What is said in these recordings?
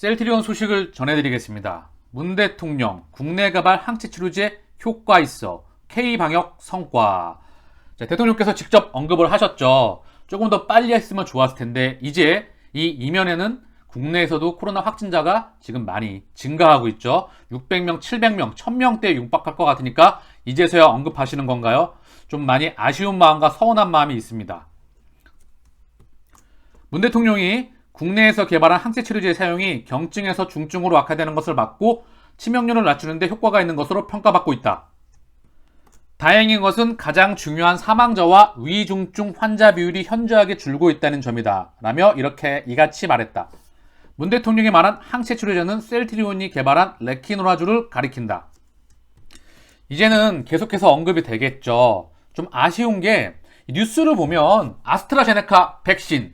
셀트리온 소식을 전해드리겠습니다. 문 대통령 국내 개발 항체 치료제 효과 있어 K 방역 성과. 자, 대통령께서 직접 언급을 하셨죠. 조금 더 빨리 했으면 좋았을 텐데 이제 이 이면에는 국내에서도 코로나 확진자가 지금 많이 증가하고 있죠. 600명, 700명, 1000명대에 육박할 것 같으니까 이제서야 언급하시는 건가요? 좀 많이 아쉬운 마음과 서운한 마음이 있습니다. 문 대통령이 국내에서 개발한 항체 치료제 사용이 경증에서 중증으로 악화되는 것을 막고 치명률을 낮추는데 효과가 있는 것으로 평가받고 있다. 다행인 것은 가장 중요한 사망자와 위중증 환자 비율이 현저하게 줄고 있다는 점이다. 라며 이렇게 이같이 말했다. 문 대통령이 말한 항체 치료제는 셀트리온이 개발한 레키노라주를 가리킨다. 이제는 계속해서 언급이 되겠죠. 좀 아쉬운 게 뉴스를 보면 아스트라제네카 백신,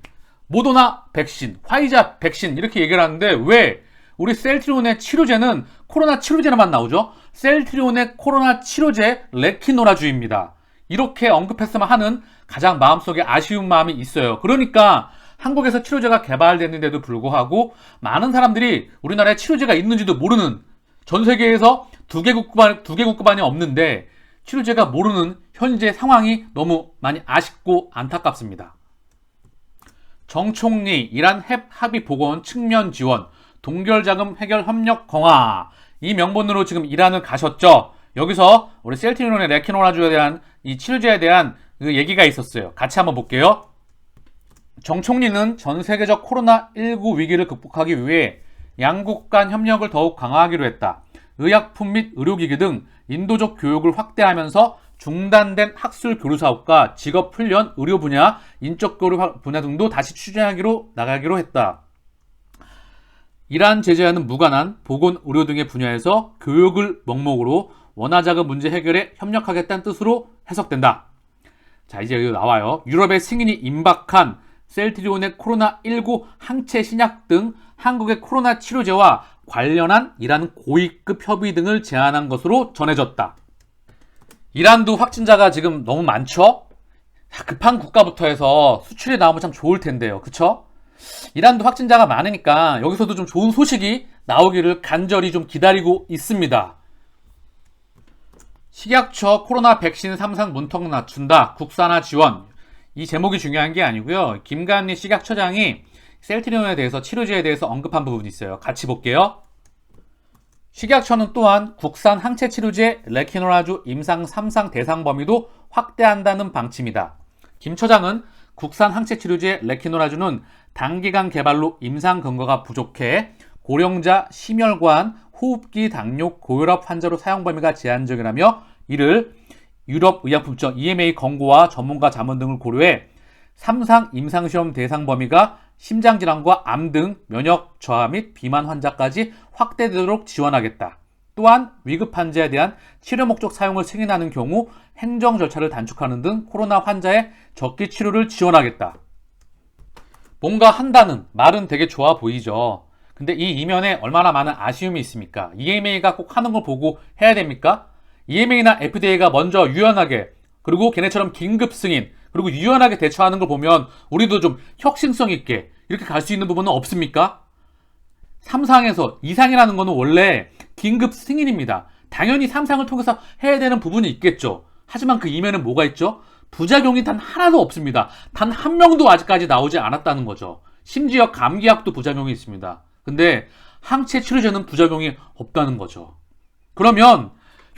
모더나 백신, 화이자 백신 이렇게 얘기를 하는데 왜 우리 셀트리온의 치료제는 코로나 치료제로만 나오죠? 셀트리온의 코로나 치료제 레키노라주입니다. 이렇게 언급했으면 하는 가장 마음속에 아쉬운 마음이 있어요. 그러니까 한국에서 치료제가 개발됐는데도 불구하고 많은 사람들이 우리나라에 치료제가 있는지도 모르는 전 세계에서 두 개국만 두 개국만이 없는데 치료제가 모르는 현재 상황이 너무 많이 아쉽고 안타깝습니다. 정 총리 이란 핵 합의 복원 측면 지원 동결 자금 해결 협력 강화 이 명분으로 지금 이란을 가셨죠. 여기서 우리 셀티노의 레키노라주에 대한 이 치료제에 대한 그 얘기가 있었어요. 같이 한번 볼게요. 정 총리는 전 세계적 코로나19 위기를 극복하기 위해 양국 간 협력을 더욱 강화하기로 했다. 의약품 및 의료기기 등 인도적 교육을 확대하면서 중단된 학술 교류 사업과 직업 훈련, 의료 분야, 인적 교류 분야 등도 다시 추진하기로 나가기로 했다. 이란 제재와는 무관한 보건, 의료 등의 분야에서 교육을 먹목으로 원화자금 문제 해결에 협력하겠다는 뜻으로 해석된다. 자, 이제 여기 나와요. 유럽의 승인이 임박한 셀트리온의 코로나19 항체 신약 등 한국의 코로나 치료제와 관련한 이란 고위급 협의 등을 제안한 것으로 전해졌다. 이란도 확진자가 지금 너무 많죠? 급한 국가부터 해서 수출이 나오면 참 좋을 텐데요. 그쵸? 이란도 확진자가 많으니까 여기서도 좀 좋은 소식이 나오기를 간절히 좀 기다리고 있습니다. 식약처 코로나 백신 3상 문턱 낮춘다. 국산화 지원. 이 제목이 중요한 게 아니고요. 김간리 식약처장이 셀트리온에 대해서 치료제에 대해서 언급한 부분이 있어요. 같이 볼게요. 식약처는 또한 국산 항체 치료제 레키노라주 임상 3상 대상 범위도 확대한다는 방침이다. 김 처장은 국산 항체 치료제 레키노라주는 단기간 개발로 임상 근거가 부족해 고령자, 심혈관, 호흡기 당뇨, 고혈압 환자로 사용 범위가 제한적이라며 이를 유럽 의약품청 EMA 권고와 전문가 자문 등을 고려해 3상 임상시험 대상 범위가 심장질환과 암 등 면역 저하 및 비만 환자까지 확대되도록 지원하겠다. 또한 위급 환자에 대한 치료 목적 사용을 승인하는 경우 행정 절차를 단축하는 등 코로나 환자의 적기 치료를 지원하겠다. 뭔가 한다는 말은 되게 좋아 보이죠. 근데 이 이면에 얼마나 많은 아쉬움이 있습니까? EMA가 꼭 하는 걸 보고 해야 됩니까? EMA나 FDA가 먼저 유연하게 그리고 걔네처럼 긴급 승인 그리고 유연하게 대처하는 걸 보면 우리도 좀 혁신성 있게 이렇게 갈 수 있는 부분은 없습니까? 3상에서 2상이라는 거는 원래 긴급 승인입니다. 당연히 3상을 통해서 해야 되는 부분이 있겠죠. 하지만 그 이면은 뭐가 있죠? 부작용이 단 하나도 없습니다. 단 한 명도 아직까지 나오지 않았다는 거죠. 심지어 감기약도 부작용이 있습니다. 근데 항체 치료제는 부작용이 없다는 거죠. 그러면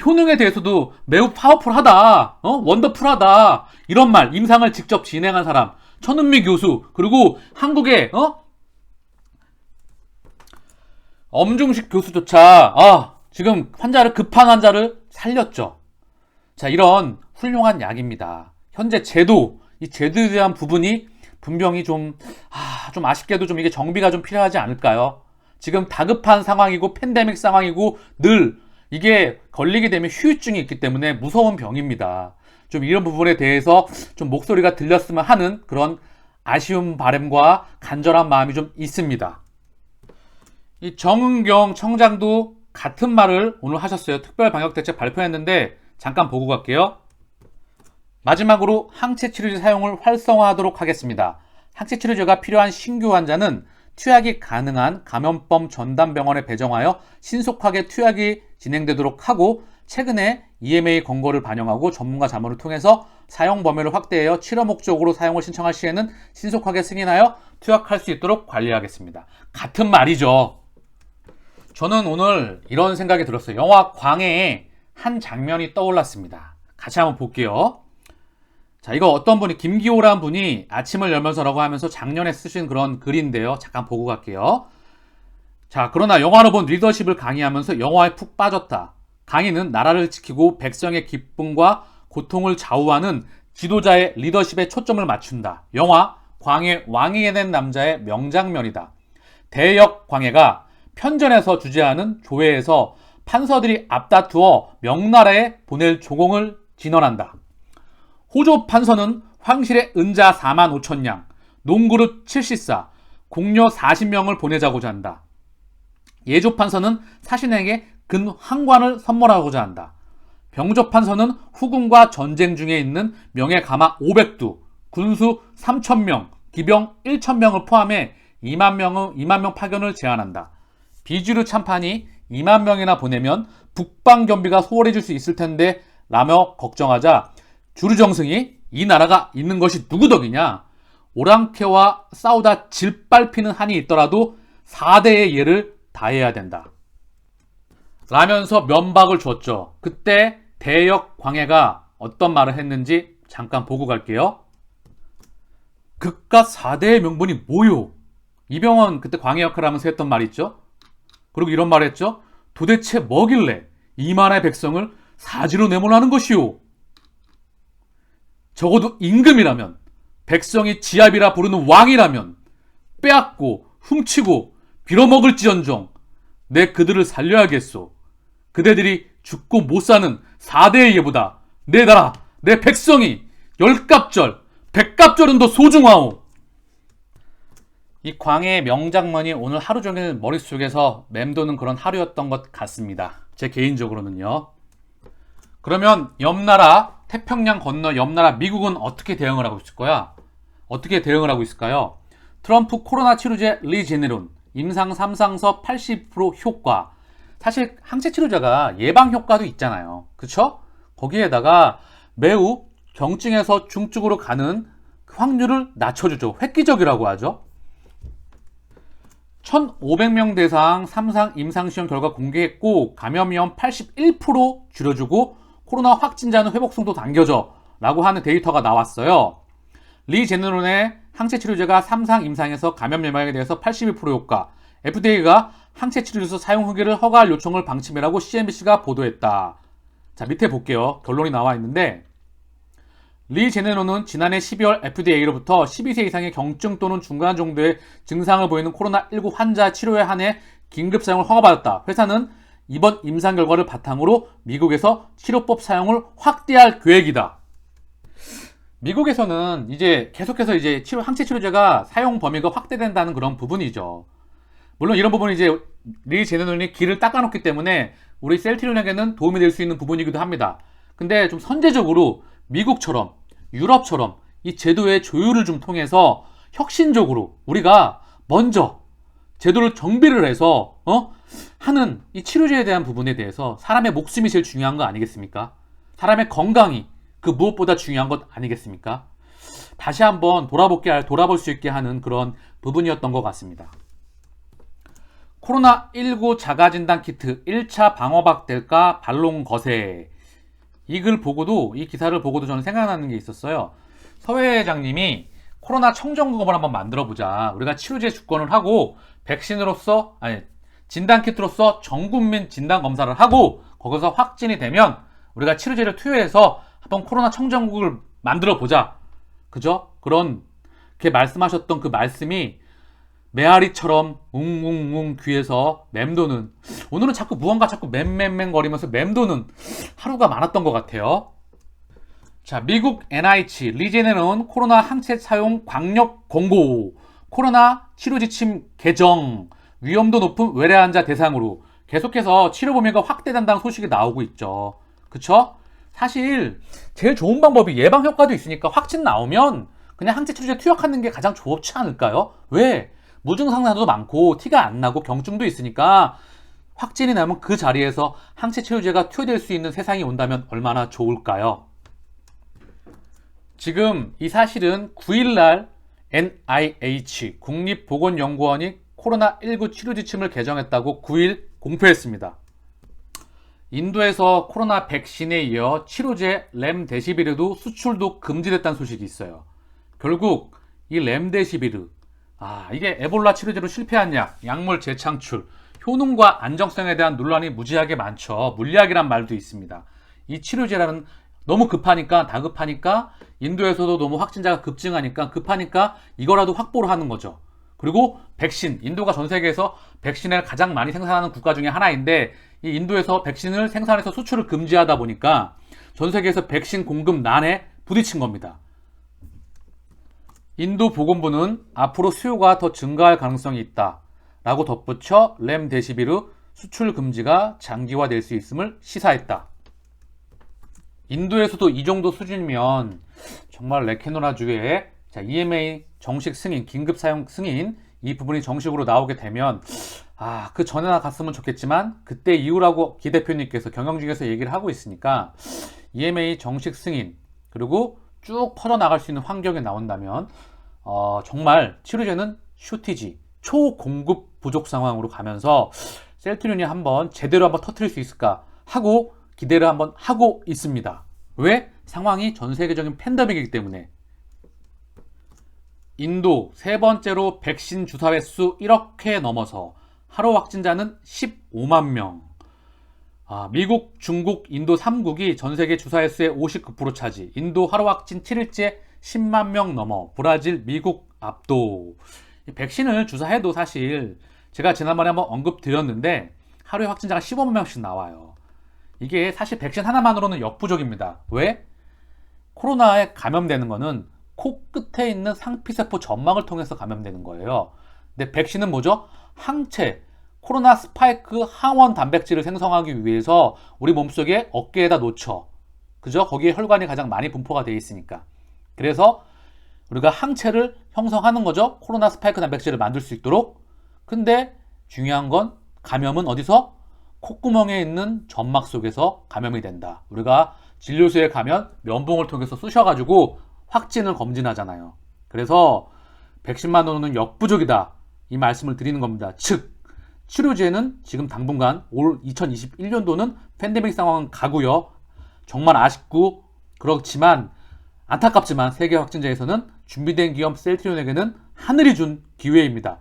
효능에 대해서도 매우 파워풀하다, 어? 원더풀하다 이런 말 임상을 직접 진행한 사람 천은미 교수 그리고 한국의 어? 엄중식 교수조차 아 지금 환자를 급한 환자를 살렸죠. 자 이런 훌륭한 약입니다. 현재 제도 이 제도에 대한 부분이 분명히 좀, 아, 좀 아쉽게도 좀 이게 정비가 좀 필요하지 않을까요? 지금 다급한 상황이고 팬데믹 상황이고 늘 이게 걸리게 되면 후유증이 있기 때문에 무서운 병입니다. 좀 이런 부분에 대해서 좀 목소리가 들렸으면 하는 그런 아쉬운 바램과 간절한 마음이 좀 있습니다. 이 정은경 청장도 같은 말을 오늘 하셨어요. 특별 방역 대책 발표했는데 잠깐 보고 갈게요. 마지막으로 항체 치료제 사용을 활성화하도록 하겠습니다. 항체 치료제가 필요한 신규 환자는 투약이 가능한 감염병 전담 병원에 배정하여 신속하게 투약이 진행되도록 하고 최근에 EMA 권고를 반영하고 전문가 자문을 통해서 사용 범위를 확대하여 치료 목적으로 사용을 신청할 시에는 신속하게 승인하여 투약할 수 있도록 관리하겠습니다. 같은 말이죠. 저는 오늘 이런 생각이 들었어요. 영화 광해에 한 장면이 떠올랐습니다. 같이 한번 볼게요. 자, 이거 어떤 분이, 김기호라는 분이 아침을 열면서라고 하면서 작년에 쓰신 그런 글인데요. 잠깐 보고 갈게요. 자, 그러나 영화로 본 리더십을 강의하면서 영화에 푹 빠졌다. 강의는 나라를 지키고 백성의 기쁨과 고통을 좌우하는 지도자의 리더십에 초점을 맞춘다. 영화 광해 왕이 된 남자의 명장면이다. 대역 광해가 편전에서 주재하는 조회에서 판서들이 앞다투어 명나라에 보낼 조공을 진언한다. 호조 판서는 황실의 은자 4만 5천 냥, 농그릇 70사, 공녀 40명을 보내자고자 한다. 예조 판서는 사신에게 근 황관을 선물하고자 한다. 병조 판서는 후군과 전쟁 중에 있는 명예 가마 500두, 군수 3천명, 기병 1천명을 포함해 2만 명의 2만 명 파견을 제안한다. 비주류 참판이 2만 명이나 보내면 북방 경비가 소홀해질 수 있을 텐데 라며 걱정하자 주류정승이 이 나라가 있는 것이 누구 덕이냐? 오랑캐와 싸우다 질빨피는 한이 있더라도 4대의 예를 다 해야 된다. 라면서 면박을 줬죠. 그때 대역 광해가 어떤 말을 했는지 잠깐 보고 갈게요. 극과 4대의 명분이 뭐요? 이병헌 그때 광해 역할을 하면서 했던 말 있죠? 그리고 이런 말 했죠? 도대체 뭐길래 이만의 백성을 사지로 내몰하는 것이오? 적어도 임금이라면 백성이 지압이라 부르는 왕이라면 빼앗고 훔치고 빌어먹을지언정 내 그들을 살려야겠소. 그대들이 죽고 못 사는 4대의 예보다 내 나라, 내 백성이 열갑절, 백갑절은 더 소중하오. 이 광해의 명장면이 오늘 하루 종일 머릿속에서 맴도는 그런 하루였던 것 같습니다. 제 개인적으로는요. 그러면 옆나라 태평양 건너 옆나라 미국은 어떻게 대응을 하고 있을 거야? 어떻게 대응을 하고 있을까요? 트럼프 코로나 치료제 리제네론 임상 3상서 80% 효과. 사실 항체 치료제가 예방 효과도 있잖아요. 그쵸? 거기에다가 매우 경증에서 중증으로 가는 확률을 낮춰주죠. 획기적이라고 하죠. 1,500명 대상 3상 임상시험 결과 공개했고 감염 위험 81% 줄여주고 코로나 확진자는 회복성도 당겨져 라고 하는 데이터가 나왔어요. 리 제네론의 항체 치료제가 3상 임상에서 감염 예방에 대해서 82% 효과, FDA가 항체 치료제 사용 후기를 허가할 요청을 방침이라고 CNBC가 보도했다. 자, 밑에 볼게요. 결론이 나와 있는데 리 제네론은 지난해 12월 FDA로부터 12세 이상의 경증 또는 중간 정도의 증상을 보이는 코로나19 환자 치료에 한해 긴급 사용을 허가받았다. 회사는 이번 임상 결과를 바탕으로 미국에서 치료법 사용을 확대할 계획이다. 미국에서는 이제 계속해서 이제 치료, 항체 치료제가 사용 범위가 확대된다는 그런 부분이죠. 물론 이런 부분이 이제 리 제네론이 길을 닦아놓기 때문에 우리 셀트리온에게는 도움이 될 수 있는 부분이기도 합니다. 근데 좀 선제적으로 미국처럼 유럽처럼 이 제도의 조율을 좀 통해서 혁신적으로 우리가 먼저 제도를 정비를 해서 어? 하는 이 치료제에 대한 부분에 대해서 사람의 목숨이 제일 중요한 거 아니겠습니까? 사람의 건강이 그 무엇보다 중요한 것 아니겠습니까? 다시 한번 돌아볼게 돌아볼 수 있게 하는 그런 부분이었던 것 같습니다. 코로나19 자가진단 키트 1차 방어박 될까 반론 거세 이 글 보고도 이 기사를 보고도 저는 생각나는 게 있었어요. 서 회장님이 코로나 청정국업을 한번 만들어 보자. 우리가 치료제 주권을 하고 백신으로서 아니 진단 키트로서 전 국민 진단 검사를 하고 거기서 확진이 되면 우리가 치료제를 투여해서 한번 코로나 청정국을 만들어 보자. 그죠? 그런 게 말씀하셨던 그 말씀이 메아리처럼 웅웅웅 귀에서 맴도는 오늘은 자꾸 무언가 자꾸 맴맴맴 거리면서 맴도는 하루가 많았던 것 같아요. 자, 미국 NIH 리제네론 코로나 항체 사용 광역 공고 코로나 치료 지침 개정 위험도 높은 외래 환자 대상으로 계속해서 치료 범위가 확대된다는 소식이 나오고 있죠. 그쵸? 사실 제일 좋은 방법이 예방 효과도 있으니까 확진 나오면 그냥 항체 치료제 투약하는 게 가장 좋지 않을까요? 왜? 무증 상사도 많고 티가 안 나고 경증도 있으니까 확진이 나면 그 자리에서 항체 치료제가 투여될 수 있는 세상이 온다면 얼마나 좋을까요? 지금 이 사실은 9일날 NIH 국립보건연구원이 코로나19 치료 지침을 개정했다고 9일 공표했습니다. 인도에서 코로나 백신에 이어 치료제 렘데시비르도 수출도 금지됐다는 소식이 있어요. 결국 이 렘데시비르 아 이게 에볼라 치료제로 실패한 약, 약물 재창출, 효능과 안정성에 대한 논란이 무지하게 많죠. 물리학이란 말도 있습니다. 이 치료제라는 너무 급하니까 다급하니까 인도에서도 너무 확진자가 급증하니까 급하니까 이거라도 확보를 하는 거죠. 그리고 백신, 인도가 전 세계에서 백신을 가장 많이 생산하는 국가 중에 하나인데 이 인도에서 백신을 생산해서 수출을 금지하다 보니까 전 세계에서 백신 공급 난에 부딪힌 겁니다. 인도 보건부는 앞으로 수요가 더 증가할 가능성이 있다. 라고 덧붙여 렘데시비르 수출 금지가 장기화될 수 있음을 시사했다. 인도에서도 이 정도 수준이면 정말 레케노라주의 EMA 정식 승인, 긴급 사용 승인 이 부분이 정식으로 나오게 되면 아, 그 전에나 갔으면 좋겠지만 그때 이후라고 기 대표님께서 경영 중에서 얘기를 하고 있으니까 EMA 정식 승인 그리고 쭉 퍼져나갈 수 있는 환경이 나온다면 어, 정말 치료제는 슈티지 초공급 부족 상황으로 가면서 셀트리온이 한번 제대로 한번 터트릴 수 있을까 하고 기대를 한번 하고 있습니다. 왜? 상황이 전 세계적인 팬데믹이기 때문에 인도 세 번째로 백신 주사 횟수 1억 회 넘어서 하루 확진자는 15만 명. 아, 미국, 중국, 인도 3국이 전 세계 주사 횟수의 59% 차지. 인도 하루 확진 7일째 10만 명 넘어. 브라질, 미국 압도. 백신을 주사해도 사실 제가 지난번에 한번 언급드렸는데 하루에 확진자가 15만 명씩 나와요. 이게 사실 백신 하나만으로는 역부족입니다. 왜? 코로나에 감염되는 거는 코끝에 있는 상피세포 점막을 통해서 감염되는 거예요. 근데 백신은 뭐죠? 항체, 코로나 스파이크 항원 단백질을 생성하기 위해서 우리 몸속에 어깨에다 놓쳐. 그죠? 거기에 혈관이 가장 많이 분포가 되어 있으니까. 그래서 우리가 항체를 형성하는 거죠. 코로나 스파이크 단백질을 만들 수 있도록. 근데 중요한 건 감염은 어디서? 콧구멍에 있는 점막 속에서 감염이 된다. 우리가 진료소에 가면 면봉을 통해서 쑤셔가지고 확진을 검진하잖아요. 그래서 백신만으로는 역부족이다. 이 말씀을 드리는 겁니다. 즉, 치료제는 지금 당분간 올 2021년도는 팬데믹 상황은 가고요. 정말 아쉽고 그렇지만 안타깝지만 세계 확진자에서는 준비된 기업 셀트리온에게는 하늘이 준 기회입니다.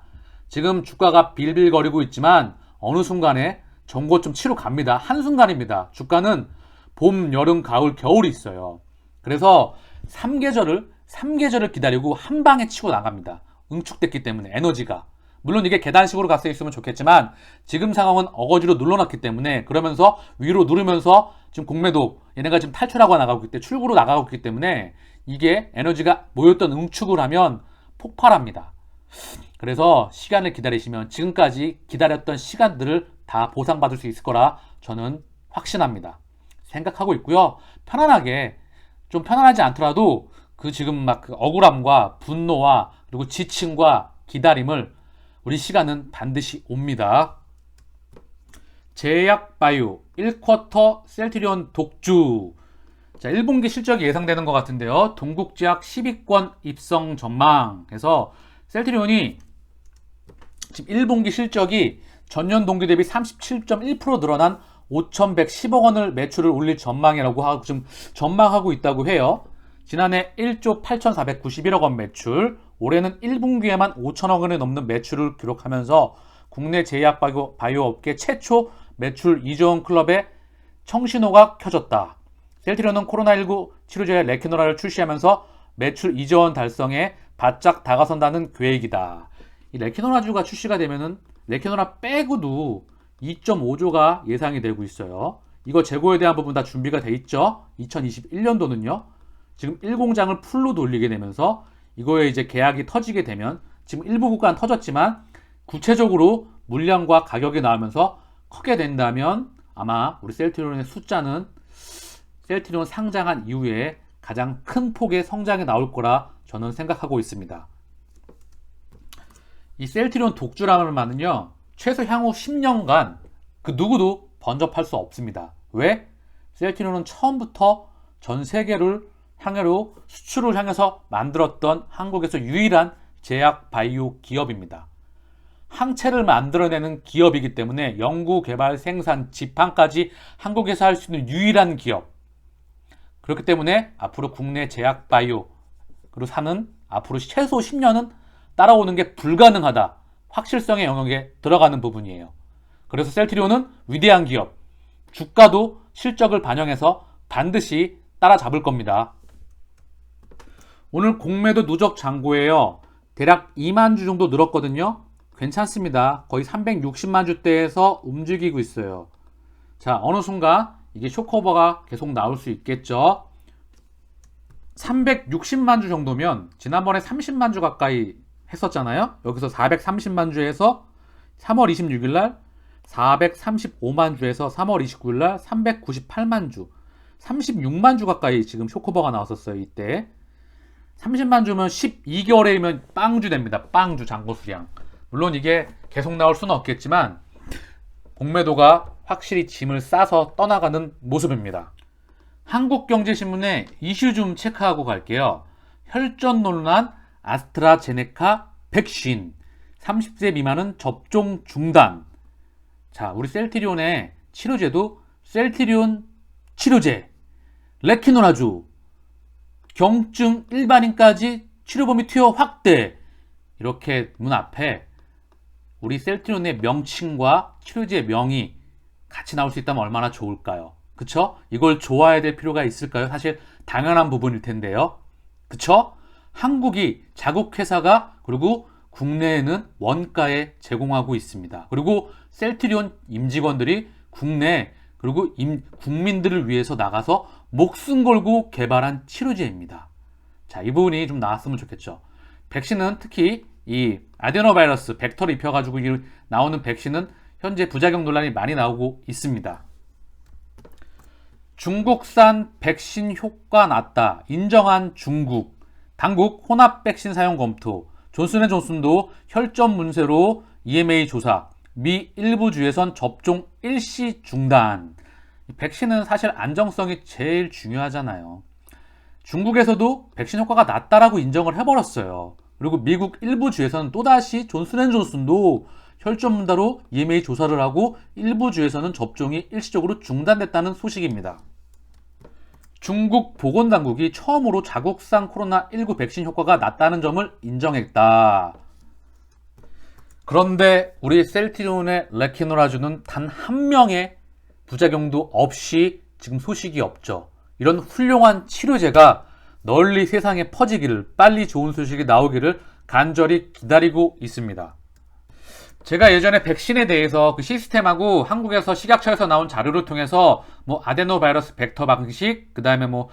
지금 주가가 빌빌거리고 있지만 어느 순간에 전고점 치러 갑니다. 한순간입니다. 주가는 봄, 여름, 가을, 겨울이 있어요. 그래서 3계절을 3계절을 기다리고 한 방에 치고 나갑니다. 응축됐기 때문에 에너지가 물론 이게 계단식으로 갔어 있으면 좋겠지만 지금 상황은 어거지로 눌러놨기 때문에 그러면서 위로 누르면서 지금 공매도 얘네가 지금 탈출하고 나가고 있기 때문에 출구로 나가고 있기 때문에 이게 에너지가 모였던 응축을 하면 폭발합니다. 그래서 시간을 기다리시면 지금까지 기다렸던 시간들을 다 보상받을 수 있을 거라 저는 확신합니다. 생각하고 있고요. 편안하게 좀 편안하지 않더라도 그 지금 막 그 억울함과 분노와 그리고 지침과 기다림을 우리 시간은 반드시 옵니다. 제약바이오 1쿼터 셀트리온 독주 자 1분기 실적이 예상되는 것 같은데요. 동국제약 10위권 입성 전망해서 셀트리온이 지금 1분기 실적이 전년 동기 대비 37.1% 늘어난 5,110억 원을 매출을 올릴 전망이라고 하고 지금 전망하고 있다고 해요. 지난해 1조 8,491억 원 매출, 올해는 1분기에만 5천억 원이 넘는 매출을 기록하면서 국내 제약 바이오, 바이오 업계 최초 매출 2조 원 클럽에 청신호가 켜졌다. 셀트리온은 코로나19 치료제 레키노라를 출시하면서 매출 2조 원 달성에 바짝 다가선다는 계획이다. 이 레키노라주가 출시가 되면은 레키노라 빼고도 2.5조가 예상이 되고 있어요. 이거 재고에 대한 부분 다 준비가 돼 있죠. 2021년도는요. 지금 1공장을 풀로 돌리게 되면서 이거에 이제 계약이 터지게 되면 지금 일부 국가는 터졌지만 구체적으로 물량과 가격이 나오면서 크게 된다면 아마 우리 셀트리온의 숫자는 셀트리온 상장한 이후에 가장 큰 폭의 성장이 나올 거라 저는 생각하고 있습니다. 이 셀트리온 독주라면은요 최소 향후 10년간 그 누구도 번접할 수 없습니다. 왜? 셀트리온은 처음부터 전 세계를 향해로 수출을 향해서 만들었던 한국에서 유일한 제약 바이오 기업입니다. 항체를 만들어내는 기업이기 때문에 연구, 개발, 생산, 지판까지 한국에서 할 수 있는 유일한 기업. 그렇기 때문에 앞으로 국내 제약 바이오로 사는 앞으로 최소 10년은 따라오는 게 불가능하다. 확실성의 영역에 들어가는 부분이에요. 그래서 셀트리온은 위대한 기업, 주가도 실적을 반영해서 반드시 따라잡을 겁니다. 오늘 공매도 누적 잔고예요. 대략 2만 주 정도 늘었거든요. 괜찮습니다. 거의 360만 주대에서 움직이고 있어요. 자, 어느 순간 이게 쇼커버가 계속 나올 수 있겠죠. 360만 주 정도면 지난번에 30만 주 가까이 했었잖아요. 여기서 430만 주에서 3월 26일 날 435만 주에서 3월 29일 날 398만 주, 36만 주 가까이 지금 쇼커버가 나왔었어요. 이때 30만 주면 12개월이면 빵주 됩니다. 빵주 잔고 수량. 물론 이게 계속 나올 수는 없겠지만 공매도가 확실히 짐을 싸서 떠나가는 모습입니다. 한국경제신문의 이슈 좀 체크하고 갈게요. 혈전 논란 아스트라제네카 백신 30세 미만은 접종 중단. 자, 우리 셀트리온의 치료제도 셀트리온 치료제, 레키노라주, 경증 일반인까지 치료 범위 투여 확대. 이렇게 문 앞에 우리 셀트리온의 명칭과 치료제 명이 같이 나올 수 있다면 얼마나 좋을까요? 그쵸? 이걸 좋아해야 될 필요가 있을까요? 사실 당연한 부분일 텐데요. 그쵸? 한국이 자국 회사가 그리고 국내에는 원가에 제공하고 있습니다. 그리고 셀트리온 임직원들이 국내 그리고 임, 국민들을 위해서 나가서 목숨 걸고 개발한 치료제입니다. 자, 이 부분이 좀 나왔으면 좋겠죠. 백신은 특히 이 아데노바이러스 벡터를 입혀가지고 나오는 백신은 현재 부작용 논란이 많이 나오고 있습니다. 중국산 백신 효과 낮다. 인정한 중국. 당국 혼합 백신 사용 검토. 존슨앤존슨도 혈전 문제로 EMA 조사. 미 일부 주에선 접종 일시 중단. 백신은 사실 안정성이 제일 중요하잖아요. 중국에서도 백신 효과가 낮다라고 인정을 해버렸어요. 그리고 미국 일부 주에서는 또다시 존슨앤존슨도 혈전 문다로 EMA 조사를 하고 일부 주에서는 접종이 일시적으로 중단됐다는 소식입니다. 중국 보건당국이 처음으로 자국산 코로나19 백신 효과가 낮다는 점을 인정했다. 그런데 우리 셀티론의 레키노라주는 단 한 명의 부작용도 없이 지금 소식이 없죠. 이런 훌륭한 치료제가 널리 세상에 퍼지기를 빨리 좋은 소식이 나오기를 간절히 기다리고 있습니다. 제가 예전에 백신에 대해서 그 시스템하고 한국에서 식약처에서 나온 자료를 통해서 뭐 아데노바이러스 벡터 방식, 그 다음에 뭐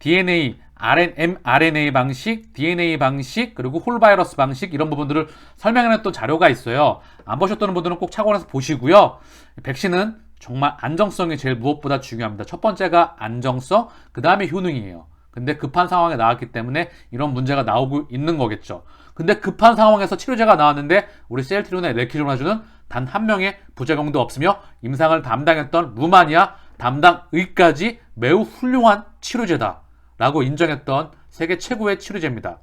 DNA, RN, mRNA 방식, DNA 방식, 그리고 홀바이러스 방식 이런 부분들을 설명해놨던 자료가 있어요. 안 보셨던 분들은 꼭 착원해서 보시고요. 백신은 정말 안정성이 제일 무엇보다 중요합니다. 첫 번째가 안정성, 그 다음에 효능이에요. 근데 급한 상황에 나왔기 때문에 이런 문제가 나오고 있는 거겠죠. 근데 급한 상황에서 치료제가 나왔는데 우리 셀트리온의 레키조나주는 단 한 명의 부작용도 없으며 임상을 담당했던 루마니아 담당 의까지 매우 훌륭한 치료제다. 라고 인정했던 세계 최고의 치료제입니다.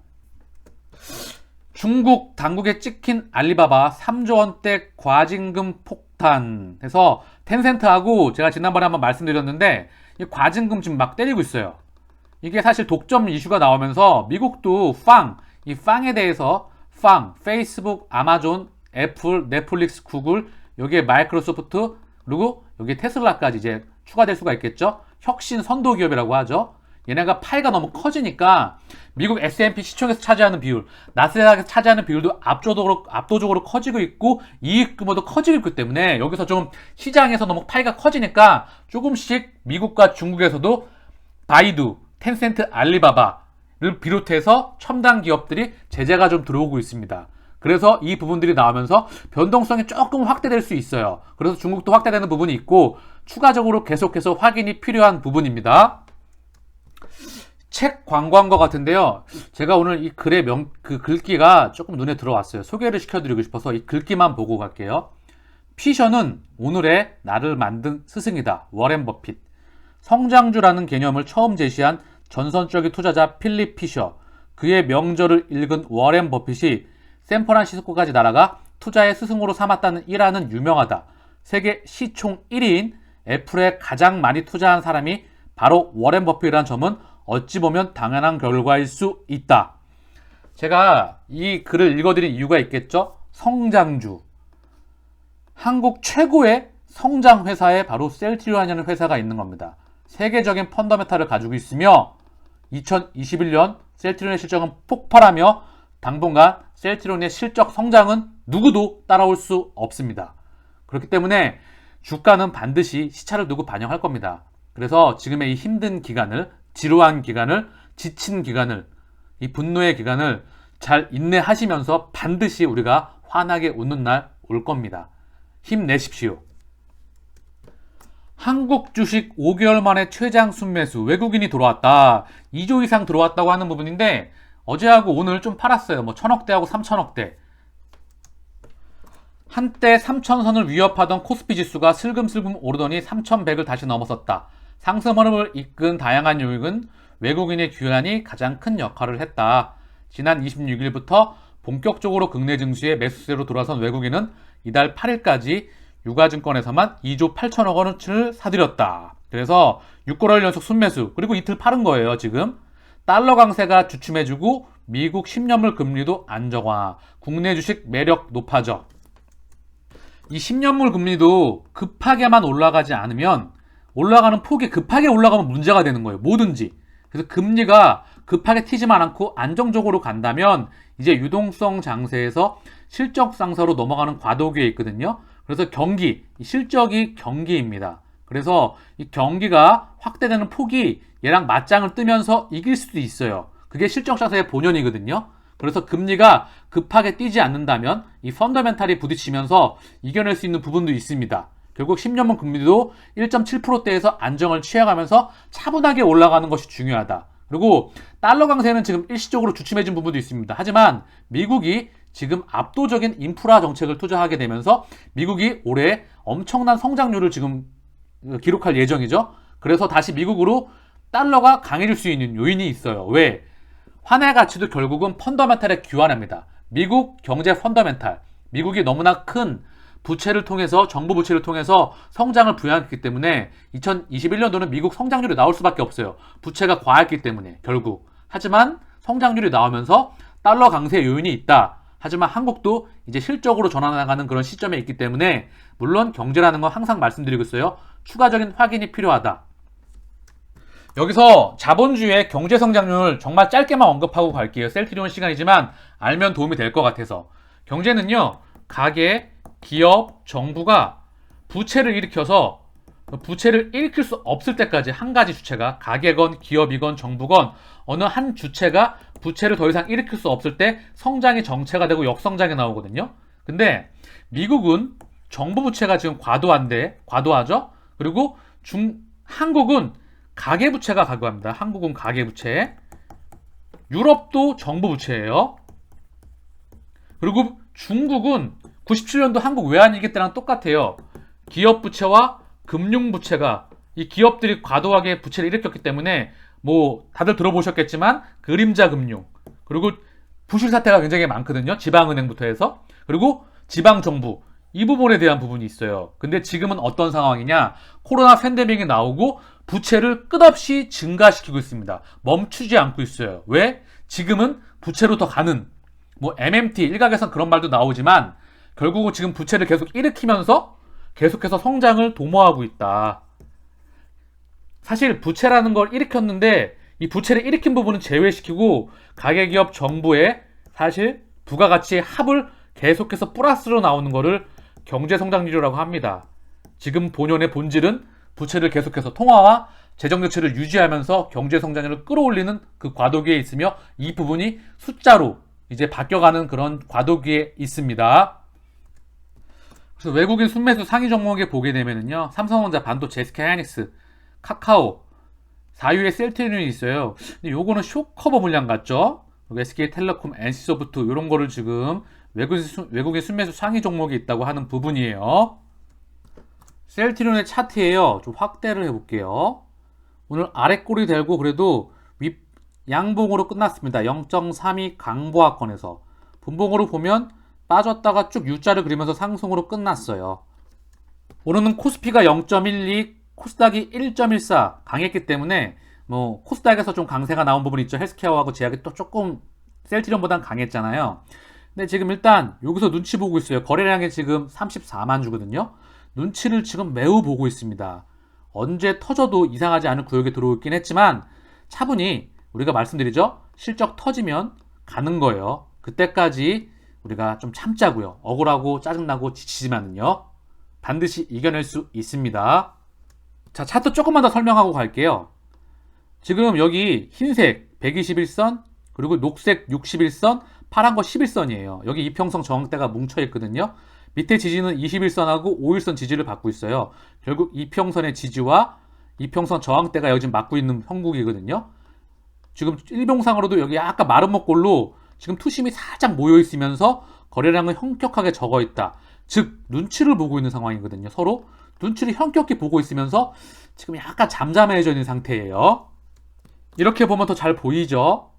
중국 당국에 찍힌 알리바바 3조 원대 과징금 폭 탄 해서 텐센트하고 제가 지난번에 한번 말씀드렸는데 이 과징금 지금 막 때리고 있어요. 이게 사실 독점 이슈가 나오면서 미국도 팡, 이 팡에 대해서 팡, 페이스북, 아마존, 애플, 넷플릭스, 구글, 여기에 마이크로소프트, 그리고 여기 테슬라까지 이제 추가될 수가 있겠죠. 혁신 선도 기업이라고 하죠. 얘네가 파이가 너무 커지니까 미국 S&P 시총에서 차지하는 비율, 나스닥에서 차지하는 비율도 압도적으로, 압도적으로 커지고 있고 이익 규모도 커지고 있기 때문에 여기서 좀 시장에서 너무 파이가 커지니까 조금씩 미국과 중국에서도 바이두, 텐센트, 알리바바를 비롯해서 첨단 기업들이 제재가 좀 들어오고 있습니다. 그래서 이 부분들이 나오면서 변동성이 조금 확대될 수 있어요. 그래서 중국도 확대되는 부분이 있고 추가적으로 계속해서 확인이 필요한 부분입니다. 책 광고한 것 같은데요. 제가 오늘 이 글의 명, 그 글귀가 조금 눈에 들어왔어요. 소개를 시켜드리고 싶어서 이 글귀만 보고 갈게요. 피셔는 오늘의 나를 만든 스승이다. 워렌 버핏. 성장주라는 개념을 처음 제시한 전선적인 투자자 필립 피셔. 그의 명절을 읽은 워렌 버핏이 샌프란시스코까지 날아가 투자의 스승으로 삼았다는 일화는 유명하다. 세계 시총 1위인 애플에 가장 많이 투자한 사람이 바로 워렌 버핏이라는 점은 어찌 보면 당연한 결과일 수 있다. 제가 이 글을 읽어드린 이유가 있겠죠? 성장주. 한국 최고의 성장 회사에 바로 셀트리온이라는 회사가 있는 겁니다. 세계적인 펀더메탈을 가지고 있으며 2021년 셀트리온의 실적은 폭발하며 당분간 셀트리온의 실적 성장은 누구도 따라올 수 없습니다. 그렇기 때문에 주가는 반드시 시차를 두고 반영할 겁니다. 그래서 지금의 이 힘든 기간을 지루한 기간을 지친 기간을 이 분노의 기간을 잘 인내하시면서 반드시 우리가 환하게 웃는 날 올 겁니다. 힘내십시오. 한국 주식 5개월 만에 최장 순매수 외국인이 들어왔다. 2조 이상 들어왔다고 하는 부분인데 어제하고 오늘 좀 팔았어요. 뭐 천억대하고 3천억대. 한때 3천선을 위협하던 코스피 지수가 슬금슬금 오르더니 3,100을 다시 넘어섰다. 상승 흐름을 이끈 다양한 요인은 외국인의 귀환이 가장 큰 역할을 했다. 지난 26일부터 본격적으로 국내 증시에 매수세로 돌아선 외국인은 이달 8일까지 유가증권에서만 2조 8천억 원어치를 사들였다. 그래서 6개월 연속 순매수 그리고 이틀 파는 거예요 지금. 달러 강세가 주춤해주고 미국 10년물 금리도 안정화. 국내 주식 매력 높아져. 이 10년물 금리도 급하게만 올라가지 않으면 올라가는 폭이 급하게 올라가면 문제가 되는 거예요. 뭐든지. 그래서 금리가 급하게 튀지만 않고 안정적으로 간다면 이제 유동성 장세에서 실적 상사로 넘어가는 과도기에 있거든요. 그래서 경기, 실적이 경기입니다. 그래서 이 경기가 확대되는 폭이 얘랑 맞짱을 뜨면서 이길 수도 있어요. 그게 실적 자세의 본연이거든요. 그래서 금리가 급하게 뛰지 않는다면 이 펀더멘탈이 부딪히면서 이겨낼 수 있는 부분도 있습니다. 결국 10년물 금리도 1.7%대에서 안정을 취해가면서 차분하게 올라가는 것이 중요하다. 그리고 달러 강세는 지금 일시적으로 주춤해진 부분도 있습니다. 하지만 미국이 지금 압도적인 인프라 정책을 투자하게 되면서 미국이 올해 엄청난 성장률을 지금 기록할 예정이죠. 그래서 다시 미국으로 달러가 강해질 수 있는 요인이 있어요. 왜? 환의 가치도 결국은 펀더멘탈에 귀환합니다. 미국 경제 펀더멘탈. 미국이 너무나 큰 부채를 통해서 정부 부채를 통해서 성장을 부양했기 때문에 2021년도는 미국 성장률이 나올 수밖에 없어요. 부채가 과했기 때문에 결국. 하지만 성장률이 나오면서 달러 강세 요인이 있다. 하지만 한국도 이제 실적으로 전환해가는 그런 시점에 있기 때문에 물론 경제라는 건 항상 말씀드리고 있어요. 추가적인 확인이 필요하다. 여기서 자본주의의 경제 성장률 정말 짧게만 언급하고 갈게요. 셀트리온 시간이지만 알면 도움이 될 것 같아서. 경제는요, 가계, 기업, 정부가 부채를 일으켜서 부채를 일으킬 수 없을 때까지 한 가지 주체가 가계건, 기업이건, 정부건 어느 한 주체가 부채를 더 이상 일으킬 수 없을 때 성장이 정체가 되고 역성장이 나오거든요. 근데 미국은 정부 부채가 지금 과도한데 과도하죠. 그리고 중 한국은 가계 부채가 과도합니다. 한국은 가계 부채. 유럽도 정부 부채예요. 그리고 중국은 97년도 한국 외환위기 때랑 똑같아요. 기업 부채와 금융 부채가 이 기업들이 과도하게 부채를 일으켰기 때문에 뭐 다들 들어보셨겠지만 그림자 금융 그리고 부실 사태가 굉장히 많거든요. 지방은행부터 해서 그리고 지방 정부 이 부분에 대한 부분이 있어요. 근데 지금은 어떤 상황이냐? 코로나 팬데믹이 나오고 부채를 끝없이 증가시키고 있습니다. 멈추지 않고 있어요. 왜? 지금은 부채로 더 가는 뭐 MMT 일각에선 그런 말도 나오지만 결국은 지금 부채를 계속 일으키면서 계속해서 성장을 도모하고 있다. 사실 부채라는 걸 일으켰는데 이 부채를 일으킨 부분은 제외시키고 가계기업 정부의 사실 부가가치의 합을 계속해서 플러스로 나오는 것을 경제성장률이라고 합니다. 지금 본연의 본질은 부채를 계속해서 통화와 재정조치를 유지하면서 경제성장률을 끌어올리는 그 과도기에 있으며 이 부분이 숫자로 이제 바뀌어가는 그런 과도기에 있습니다. 그래서 외국인 순매수 상위 종목에 보게 되면요. 삼성전자, 반도체, SK 하이닉스, 카카오 4위에 셀트리온이 있어요. 근데 요거는 쇼커버 물량 같죠? 그리고 SK텔레콤, NC소프트 이런 거를 지금 외국인, 수- 외국인 순매수 상위 종목이 있다고 하는 부분이에요. 셀트리온의 차트예요. 좀 확대를 해볼게요. 오늘 아래 꼬리 들고 그래도 윗 양봉으로 끝났습니다. 0.32 강보합권에서 분봉으로 보면 빠졌다가 쭉 U자를 그리면서 상승으로 끝났어요. 오늘은 코스피가 0.12, 코스닥이 1.14 강했기 때문에 뭐 코스닥에서 좀 강세가 나온 부분이 있죠. 헬스케어하고 제약이 또 조금 셀트리온보단 강했잖아요. 근데 지금 일단 여기서 눈치 보고 있어요. 거래량이 지금 34만 주거든요. 눈치를 지금 매우 보고 있습니다. 언제 터져도 이상하지 않은 구역에 들어오긴 했지만 차분히 우리가 말씀드리죠. 실적 터지면 가는 거예요. 그때까지 우리가 좀 참자고요. 억울하고 짜증나고 지치지만은요. 반드시 이겨낼 수 있습니다. 자, 차트 조금만 더 설명하고 갈게요. 지금 여기 흰색 121선, 그리고 녹색 61선, 파란 거 11선이에요. 여기 이평성 저항대가 뭉쳐 있거든요. 밑에 지지는 21선하고 5일선 지지를 받고 있어요. 결국 이평선의 지지와 이평선 저항대가 여기 지금 맞고 있는 형국이거든요. 지금 일봉상으로도 여기 약간 마름모꼴로 지금 투심이 살짝 모여 있으면서 거래량은 현격하게 적어 있다. 즉 눈치를 보고 있는 상황이거든요. 서로 눈치를 현격히 보고 있으면서 지금 약간 잠잠해져 있는 상태예요. 이렇게 보면 더 잘 보이죠?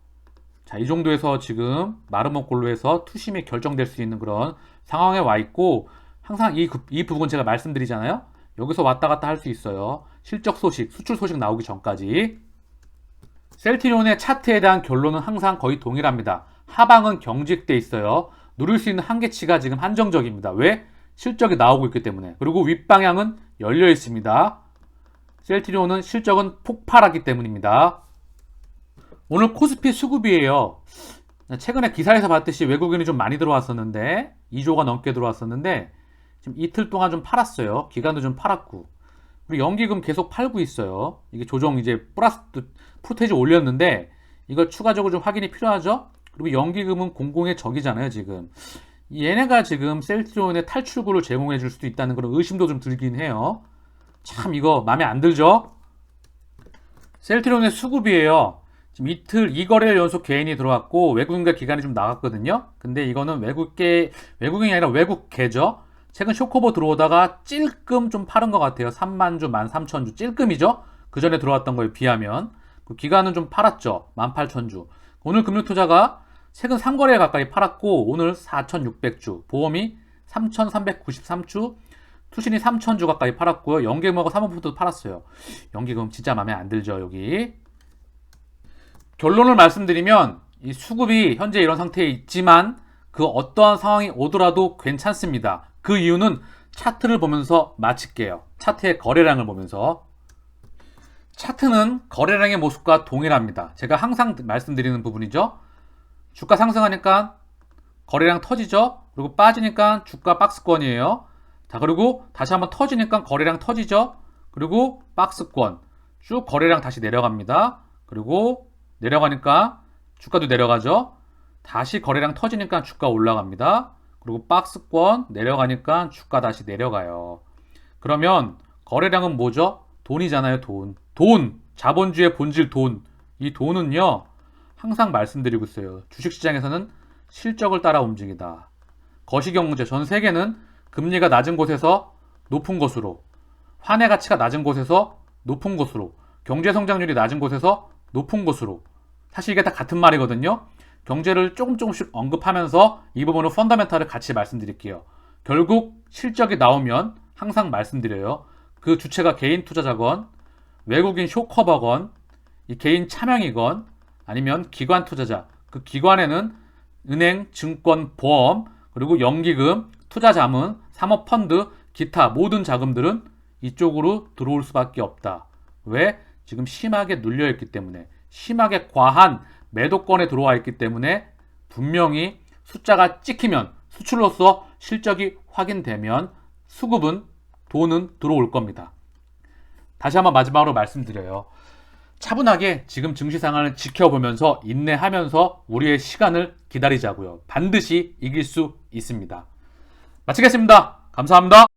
자, 이 정도에서 지금 마르모꼴로 해서 투심이 결정될 수 있는 그런 상황에 와 있고 항상 이, 그- 이 부분 제가 말씀드리잖아요. 여기서 왔다 갔다 할 수 있어요. 실적 소식, 수출 소식 나오기 전까지. 셀티론의 차트에 대한 결론은 항상 거의 동일합니다. 하방은 경직돼 있어요. 누릴 수 있는 한계치가 지금 한정적입니다. 왜? 실적이 나오고 있기 때문에. 그리고 윗방향은 열려 있습니다. 셀티리온은 실적은 폭발하기 때문입니다. 오늘 코스피 수급이에요. 최근에 기사에서 봤듯이 외국인이 좀 많이 들어왔었는데 2조가 넘게 들어왔었는데 지금 이틀 동안 좀 팔았어요. 기간도 좀 팔았고 그리고 연기금 계속 팔고 있어요. 이게 조정 이제 플러스 프로테이지 올렸는데 이걸 추가적으로 좀 확인이 필요하죠. 그리고 연기금은 공공의 적이잖아요. 지금 얘네가 지금 셀트리온의 탈출구를 제공해 줄 수도 있다는 그런 의심도 좀 들긴 해요. 참 이거 마음에 안 들죠? 셀트리온의 수급이에요. 지금 이틀 2거래일 연속 개인이 들어왔고 외국인과 기관이 좀 나갔거든요. 근데 이거는 외국계 외국인이 아니라 외국계죠. 최근 쇼커버 들어오다가 찔끔 좀 파른 것 같아요. 3만 주, 1만 3천 주 찔끔이죠. 그 전에 들어왔던 거에 비하면 그 기간은 좀 팔았죠. 1만 8천 주. 오늘 금융투자가 최근 3거래에 가까이 팔았고 오늘 4,600주, 보험이 3,393주, 투신이 3,000주 가까이 팔았고요. 연계금하고 사모펀드도 팔았어요. 연계금 진짜 마음에 안 들죠, 여기. 결론을 말씀드리면 이 수급이 현재 이런 상태에 있지만 그 어떠한 상황이 오더라도 괜찮습니다. 그 이유는 차트를 보면서 마칠게요. 차트의 거래량을 보면서 차트는 거래량의 모습과 동일합니다. 제가 항상 말씀드리는 부분이죠. 주가 상승하니까 거래량 터지죠. 그리고 빠지니까 주가 박스권이에요. 자, 그리고 다시 한번 터지니까 거래량 터지죠. 그리고 박스권. 쭉 거래량 다시 내려갑니다. 그리고 내려가니까 주가도 내려가죠. 다시 거래량 터지니까 주가 올라갑니다. 그리고 박스권 내려가니까 주가 다시 내려가요. 그러면 거래량은 뭐죠? 돈이잖아요, 돈. 돈. 자본주의 본질 돈. 이 돈은요. 항상 말씀드리고 있어요. 주식시장에서는 실적을 따라 움직이다. 거시경제 전 세계는 금리가 낮은 곳에서 높은 곳으로, 환의 가치가 낮은 곳에서 높은 곳으로, 경제 성장률이 낮은 곳에서 높은 곳으로. 사실 이게 다 같은 말이거든요. 경제를 조금 조금씩 언급하면서 이 부분은 펀더멘탈을 같이 말씀드릴게요. 결국 실적이 나오면 항상 말씀드려요. 그 주체가 개인 투자자건, 외국인 쇼커버건, 이 개인 차명이건, 아니면 기관 투자자. 그 기관에는 은행, 증권, 보험, 그리고 연기금, 투자 자문, 사모 펀드, 기타 모든 자금들은 이쪽으로 들어올 수밖에 없다. 왜? 지금 심하게 눌려 있기 때문에 심하게 과한 매도권에 들어와 있기 때문에 분명히 숫자가 찍히면 수출로서 실적이 확인되면 수급은 돈은 들어올 겁니다. 다시 한번 마지막으로 말씀드려요. 차분하게 지금 증시 상황을 지켜보면서 인내하면서 우리의 시간을 기다리자고요. 반드시 이길 수 있습니다. 마치겠습니다. 감사합니다.